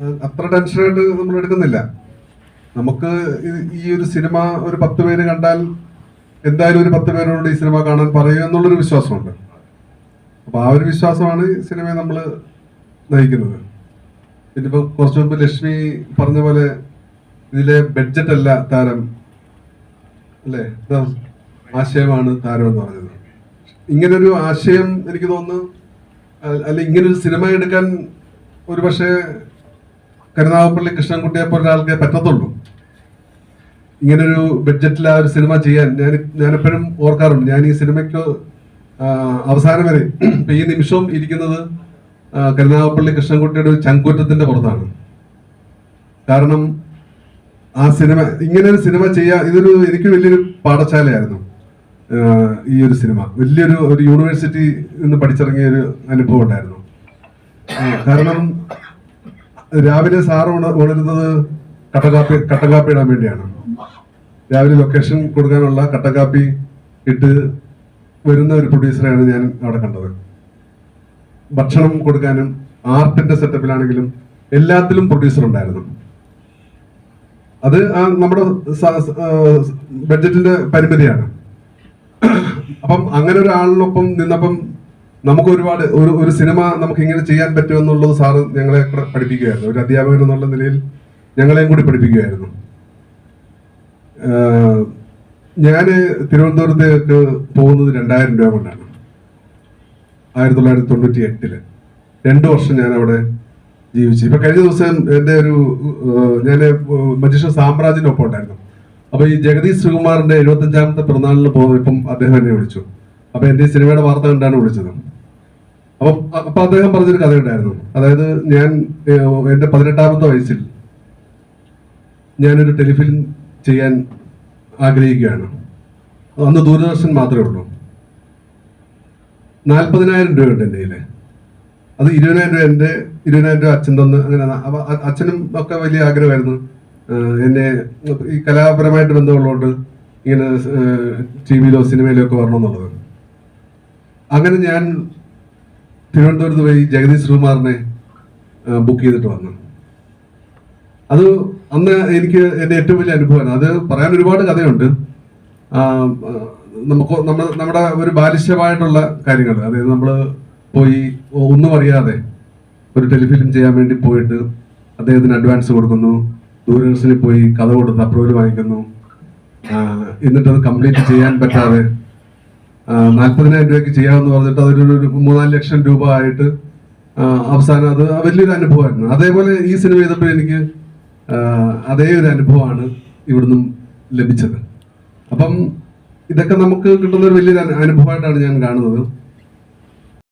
അത് അത്ര ടെൻഷനായിട്ട് നമ്മൾ എടുക്കുന്നില്ല. നമുക്ക് ഈ ഒരു സിനിമ ഒരു പത്ത് പേര് കണ്ടാൽ എന്തായാലും ഒരു പത്ത് പേരോട് ഈ സിനിമ കാണാൻ പറയും എന്നുള്ളൊരു വിശ്വാസമുണ്ട്. അപ്പൊ ആ ഒരു വിശ്വാസമാണ് സിനിമയെ നമ്മൾ നയിക്കുന്നത്. പിന്നെ കുറച്ച് മുമ്പ് ലക്ഷ്മി പറഞ്ഞ പോലെ ഇതിലെ ബഡ്ജറ്റ് അല്ല താരം അല്ലേ? ആശയമാണ് താരം എന്ന് പറഞ്ഞത്. ഇങ്ങനൊരു ആശയം എനിക്ക് തോന്നുന്നു അല്ല ഇങ്ങനൊരു സിനിമ എടുക്കാൻ ഒരു പക്ഷേ കരുനാഗപ്പള്ളി കൃഷ്ണൻകുട്ടിയെ പോലെ ഒരാൾക്കേ പറ്റത്തുള്ളൂ. ഇങ്ങനൊരു ബഡ്ജറ്റിൽ ആ ഒരു സിനിമ ചെയ്യാൻ ഞാൻ ഞാനെപ്പോഴും ഓർക്കാറുണ്ട്. ഞാൻ ഈ സിനിമയ്ക്ക് അവസാനം വരെ ഇപ്പൊ ഈ നിമിഷവും ഇരിക്കുന്നത് കരുനാഗപ്പള്ളി കൃഷ്ണൻകുട്ടിയുടെ ഒരു ചങ്കൂറ്റത്തിന്റെ പുറത്താണ്. കാരണം ആ സിനിമ ഇങ്ങനെ ഒരു സിനിമ ചെയ്യാൻ ഇതൊരു എനിക്ക് വലിയൊരു പാഠശാലയായിരുന്നു ഈ ഒരു സിനിമ. വലിയൊരു ഒരു യൂണിവേഴ്സിറ്റി നിന്ന് പഠിച്ചിറങ്ങിയ ഒരു അനുഭവം ഉണ്ടായിരുന്നു. കാരണം രാവിലെ ഉണ- ഉണരുന്നത് കട്ടകാപ്പി കട്ടകാപ്പി ഇടാൻ വേണ്ടിയാണ്. രാവിലെ ലൊക്കേഷൻ കൊടുക്കാനുള്ള കട്ടക്കാപ്പി ഇട്ട് വരുന്ന ഒരു പ്രൊഡ്യൂസറെയാണ് ഞാൻ അവിടെ കണ്ടത്. ഭക്ഷണം കൊടുക്കാനും ആർട്ടിന്റെ സെറ്റപ്പിലാണെങ്കിലും എല്ലാത്തിലും പ്രൊഡ്യൂസർ ഉണ്ടായിരുന്നു. അത് നമ്മുടെ ബഡ്ജറ്റിന്റെ പരിമിതിയാണ്. അപ്പം അങ്ങനെ ഒരാളിനൊപ്പം നിന്നപ്പം നമുക്ക് ഒരുപാട് ഒരു ഒരു സിനിമ നമുക്ക് ഇങ്ങനെ ചെയ്യാൻ പറ്റുമെന്നുള്ളത് സാറ് ഞങ്ങളെ പഠിപ്പിക്കുകയായിരുന്നു. ഒരു അധ്യാപകൻ എന്നുള്ള നിലയിൽ ഞങ്ങളെയും കൂടി പഠിപ്പിക്കുകയായിരുന്നു. ഞാൻ തിരുവനന്തപുരത്തേക്ക് പോകുന്നത് രണ്ടായിരം രൂപ കൊണ്ടാണ്. ആയിരത്തി തൊള്ളായിരത്തി തൊണ്ണൂറ്റി എട്ടിൽ രണ്ടു വർഷം ഞാൻ അവിടെ ജീവിച്ചു. ഇപ്പൊ കഴിഞ്ഞ ദിവസം എന്റെ ഒരു ഞാൻ മജീഷ സാമ്രാജ്യനൊപ്പം ഉണ്ടായിരുന്നു. അപ്പൊ ഈ ജഗദീഷ് ശ്രീകുമാറിന്റെ എഴുപത്തഞ്ചാമത്തെ പിറന്നാളിന് പോയപ്പം അദ്ദേഹം എന്നെ വിളിച്ചു. അപ്പൊ എന്റെ സിനിമയുടെ വാർത്ത കണ്ടാണ് വിളിച്ചത്. അപ്പൊ അപ്പൊ അദ്ദേഹം പറഞ്ഞൊരു കഥയുണ്ടായിരുന്നു. അതായത് ഞാൻ എന്റെ പതിനെട്ടാമത്തെ വയസ്സിൽ ഞാനൊരു ടെലിഫിലിം ചെയ്യാൻ ആഗ്രഹിക്കുകയാണ്. അന്ന് ദൂരദർശൻ മാത്രമേ ഉള്ളൂ. നാൽപ്പതിനായിരം രൂപയുണ്ട് എന്റെ കയ്യിൽ അത് ഇരുപതിനായിരം രൂപ എന്റെ ഇരുപതിനായിരം രൂപ അച്ഛൻ തന്ന് അങ്ങനെ അച്ഛനും ഒക്കെ വലിയ ആഗ്രഹമായിരുന്നു. എന്നെ ഈ കലാപരമായിട്ട് ബന്ധമുള്ളതുകൊണ്ട് ഇങ്ങനെ ടി വിയിലോ സിനിമയിലോ ഒക്കെ വരണമെന്നുള്ളത്. അങ്ങനെ ഞാൻ തിരുവനന്തപുരത്ത് പോയി ജഗദീഷ് ശ്രീകുമാറിനെ ബുക്ക് ചെയ്തിട്ട് വന്നു. അത് അന്ന് എനിക്ക് എന്റെ ഏറ്റവും വലിയ അനുഭവമാണ്. അത് പറയാൻ ഒരുപാട് കഥയുണ്ട്. നമുക്ക് നമ്മൾ നമ്മുടെ ഒരു ബാലിശ്യമായിട്ടുള്ള കാര്യങ്ങൾ. അതായത് നമ്മൾ പോയി ഒന്നും അറിയാതെ ഒരു ടെലിഫിലിം ചെയ്യാൻ വേണ്ടി പോയിട്ട് അദ്ദേഹത്തിന് അഡ്വാൻസ് കൊടുക്കുന്നു. ദൂരദർശനിൽ പോയി കഥ കൊടുത്ത് അപ്രൂവൽ വാങ്ങിക്കുന്നു. എന്നിട്ടത് കംപ്ലീറ്റ് ചെയ്യാൻ പറ്റാതെ നാൽപ്പതിനായിരം രൂപയ്ക്ക് ചെയ്യാമെന്ന് പറഞ്ഞിട്ട് അതൊരു ഒരു മൂന്നാൽ ലക്ഷം രൂപ ആയിട്ട് അവസാനം അത് വലിയൊരു അനുഭവമായിരുന്നു. അതേപോലെ ഈ സിനിമ ചെയ്തപ്പോൾ എനിക്ക് അതേ ഒരു അനുഭവമാണ് ഇവിടുന്ന് ലഭിച്ചത്. അപ്പം ഇതൊക്കെ നമുക്ക് കിട്ടുന്ന ഒരു വലിയൊരു അനു- അനുഭവമായിട്ടാണ് ഞാൻ കാണുന്നത്.